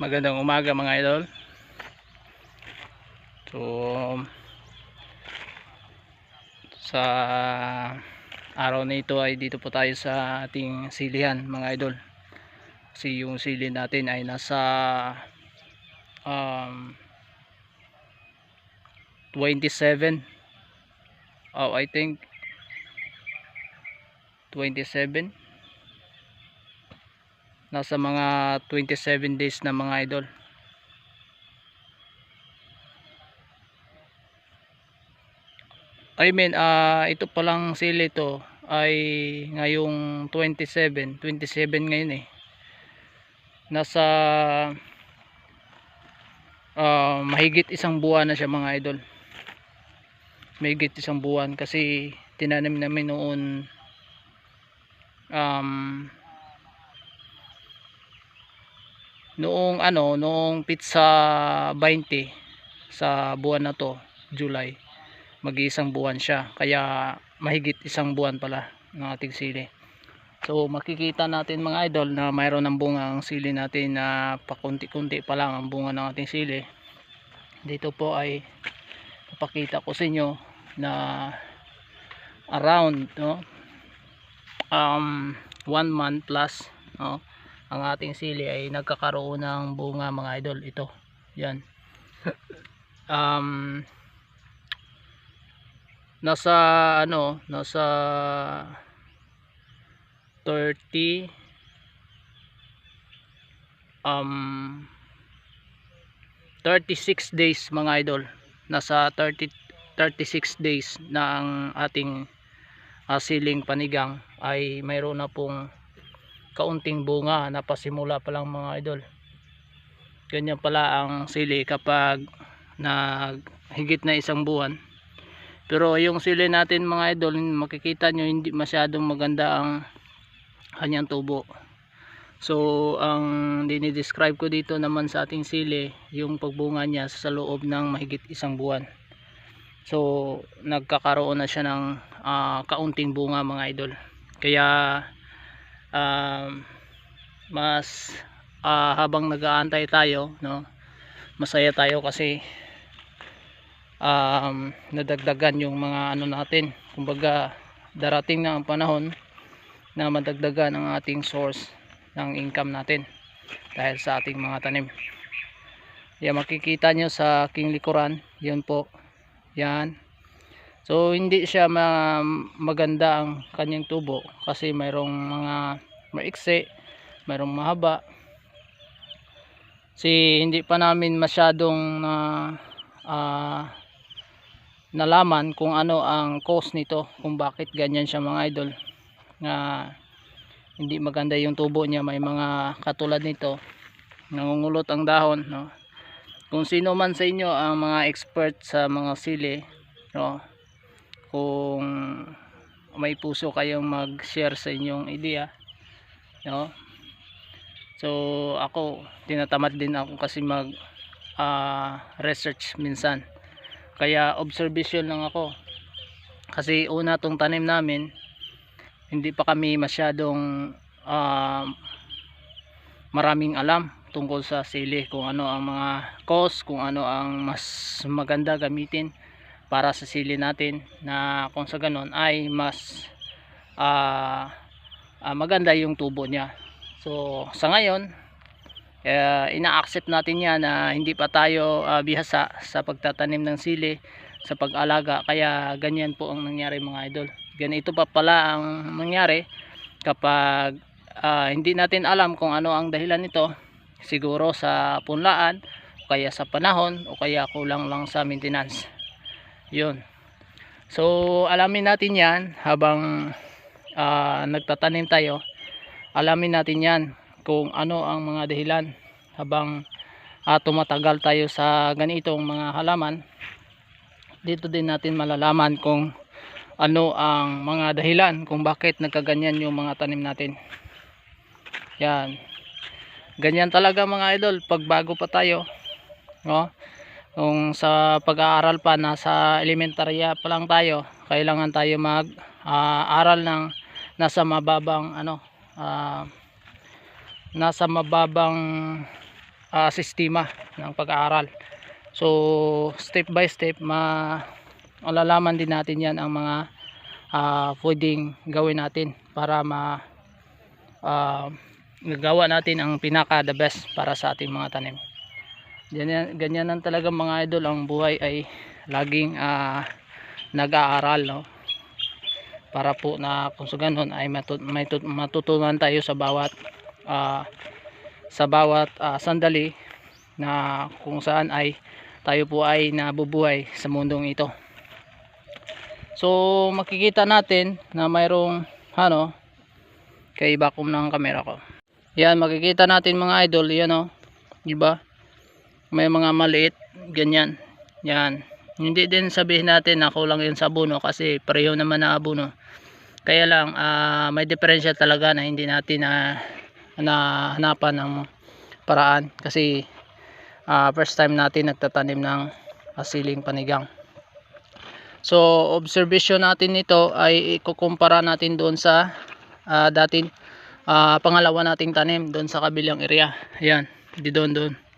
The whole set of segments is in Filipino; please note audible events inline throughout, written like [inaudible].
Magandang umaga mga idol. So sa araw na ito ay dito po tayo sa ating silihan mga idol. Kasi yung sili natin ay nasa um, 27 oh I think 27 nasa mga 27 days na mga idol. I mean ah ito palang sili to ay ngayong 27 27 ngayon eh. Nasa ah, mahigit isang buwan na siya mga idol. Mahigit isang buwan kasi tinanim namin noon um, noong ano noong pizza 20 sa buwan na to July mag-iisang buwan siya. Kaya mahigit isang buwan pala ng ating sili. So makikita natin mga idol na mayroon ng bunga ang sili natin na pakunti-kunti pa lang ang bunga ng ating sili. Dito po ay papakita ko sa inyo na around no um, one month plus no ang ating sili ay nagkakaroon ng bunga mga idol. Ito. Yan. [laughs] Um, nasa ano nasa 30 um 36 days mga idol. Nasa 30 36 days na ang ating uh, siling panigang ay mayroon na pong kaunting bunga na pasimula pa lang mga idol. Ganyan pala ang sili kapag nag higit na isang buwan. Pero yung sili natin mga idol makikita nyo hindi masyadong maganda ang kanyang tubo. So ang dinidescribe ko dito naman sa ating sili yung pagbunga niya sa loob ng mahigit isang buwan. So nagkakaroon na siya ng uh, kaunting bunga mga idol. Kaya um, mas uh, habang nag-aantay tayo no masaya tayo kasi um, nadagdagan yung mga ano natin. Kumbaga darating na ang panahon na madagdagan ang ating source ng income natin dahil sa ating mga tanim. Yan makikita nyo sa aking likuran. Yun po. Yan so hindi siya ma maganda ang kanyang tubo kasi mayroong mga maiksi mayroong mahaba. Si hindi pa namin masyadong na uh, nalaman kung ano ang cause nito kung bakit ganyan siya mga idol nga hindi maganda yung tubo niya. May mga katulad nito nangungulot ang dahon no? Kung sino man sa inyo ang mga expert sa mga sili no kung may puso kayong mag-share sa inyong idea no? So ako tinatamad din ako kasi mag uh, research minsan. Kaya observation lang ako. Kasi una tong tanim namin hindi pa kami masyadong uh, maraming alam tungkol sa sili kung ano ang mga cause kung ano ang mas maganda gamitin para sa sili natin na kung sa ganon ay mas uh, uh, maganda yung tubo niya. So sa ngayon uh, ina-accept natin yan na hindi pa tayo uh, bihasa sa pagtatanim ng sili sa pag-alaga. Kaya ganyan po ang nangyari mga idol. Ganito pa pala ang mangyari kapag uh, hindi natin alam kung ano ang dahilan nito. Siguro sa punlaan kaya sa panahon o kaya kulang lang sa maintenance yun. So alamin natin yan habang uh, nagtatanim tayo. Alamin natin yan kung ano ang mga dahilan habang uh, tumatagal tayo sa ganitong mga halaman. Dito din natin malalaman kung ano ang mga dahilan kung bakit nagkaganyan yung mga tanim natin. Yan. Ganyan talaga mga idol pag bago pa tayo no kung sa pag-aaral pa nasa elementarya pa lang tayo kailangan tayo mag uh, aral ng nasa mababang ano uh, nasa mababang ah, sistema ng pag-aaral. So step by step ma malalaman din natin yan ang mga ah, pwedeng gawin natin para ma ah, gagawa natin ang pinaka the best para sa ating mga tanim ganyan, ganyan lang talaga mga idol. Ang buhay ay laging ah, nag-aaral no? Para po na kung sa ganun ay matut may tut- matutunan tayo sa bawat ah, sa bawat ah, sandali na kung saan ay tayo po ay nabubuhay sa mundong ito. So makikita natin na mayroong ano kay vacuum ng camera ko. Yan makikita natin mga idol yan o diba may mga maliit ganyan. Yan. Hindi din sabihin natin na kulang yun sa abono kasi pareho naman na abono kaya lang ah, may diferensya talaga na hindi natin na nahanapan ng paraan kasi ah, first time natin nagtatanim ng asiling panigang. So observation natin nito ay ikukumpara natin doon sa ah, dating ah, pangalawa nating tanim doon sa kabilang area. Ayan di doon doon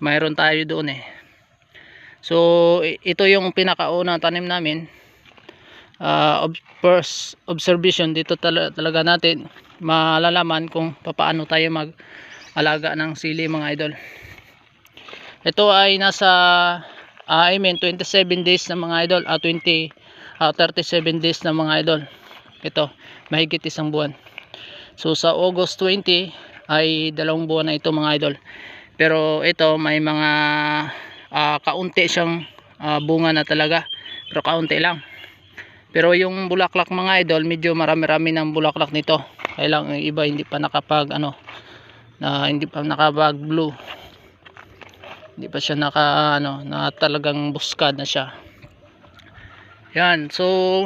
mayroon tayo doon eh. So ito yung pinakaunang tanim namin. Uh, first observation dito tala- talaga natin malalaman kung paano tayo mag alaga ng sili mga idol. Ito ay nasa ah, I mean 27 days na mga idol. Ah, 20 ah, 37 days na mga idol. Ito mahigit isang buwan. So sa August 20 ay dalawang buwan na ito mga idol pero ito may mga ah, kaunti siyang ah, bunga na talaga pero kaunti lang pero yung bulaklak mga idol, medyo marami-rami ng bulaklak nito. Kaya lang yung iba hindi pa nakapag ano na hindi pa nakapag blue. Hindi pa siya naka ano na talagang buskad na siya. Yan, so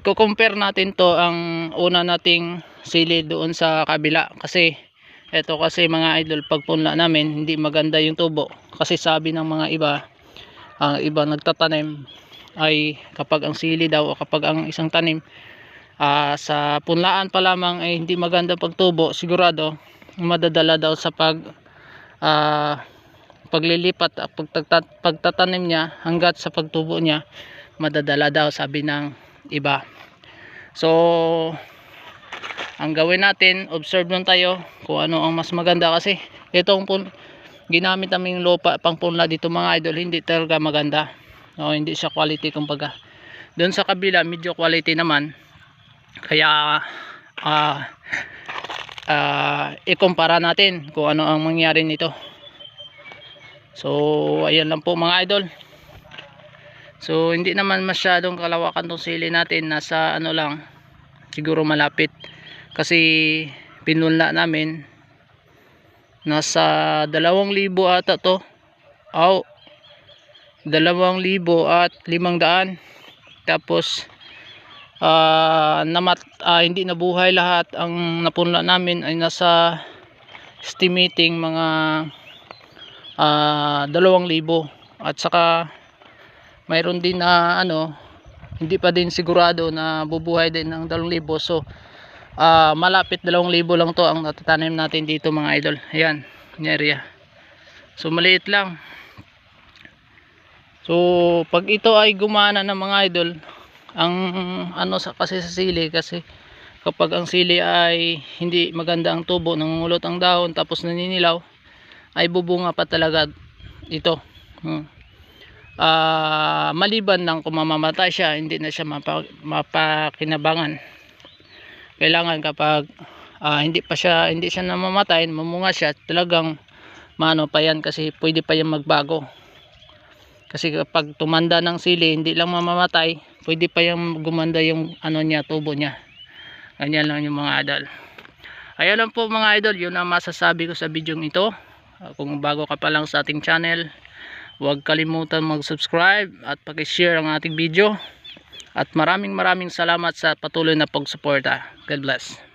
i-compare natin to ang una nating sili doon sa kabila kasi eto kasi mga idol pagpunla namin hindi maganda yung tubo. Kasi sabi ng mga iba ang iba nagtatanim ay kapag ang sili daw o kapag ang isang tanim ah, sa punlaan pa lamang ay hindi maganda pagtubo sigurado madadala daw sa pag ah, paglilipat at pagtata- pagtatanim niya hanggat sa pagtubo niya madadala daw sabi ng iba. So ang gawin natin observe lang tayo kung ano ang mas maganda kasi itong pun ginamit naming lupa pang punla dito mga idol hindi talaga maganda. O hindi siya quality kumbaga. Doon sa kabila medyo quality naman. Kaya ah ah, ikumpara natin kung ano ang mangyari nito. So ayan lang po mga idol. So hindi naman masyadong kalawakan tong sili natin. Nasa ano lang siguro malapit. Kasi pinunla namin nasa dalawang libo ata to. Aw dalawang libo at limang daan. Tapos ah namat ah, hindi nabuhay lahat. Ang napunla namin ay nasa estimating mga ah, dalawang libo. At saka mayroon din na ano hindi pa din sigurado na bubuhay din ng dalawang libo so ah, malapit dalawang libo lang to ang natatanim natin dito mga idol ayan area so maliit lang So, pag ito ay gumana ng mga idol, ang ano sa kasi sa sili kasi kapag ang sili ay hindi maganda ang tubo, nangungulot ang dahon tapos naninilaw, ay bubunga pa talaga ito. Hmm. Ah, maliban lang kung siya, hindi na siya mapa, mapakinabangan. Kailangan kapag ah, hindi pa siya hindi siya namamatay, mamunga siya, talagang mano pa yan kasi pwede pa yan magbago. Kasi kapag tumanda ng sili hindi lang mamamatay pwede pa yung gumanda yung ano niya tubo niya. Ganyan lang yung mga idol. Ayan lang po mga idol yun ang masasabi ko sa video ito. Uh, kung bago ka pa lang sa ating channel huwag kalimutan mag subscribe at pakishare ang ating video. At maraming maraming salamat sa patuloy na pagsuporta. God bless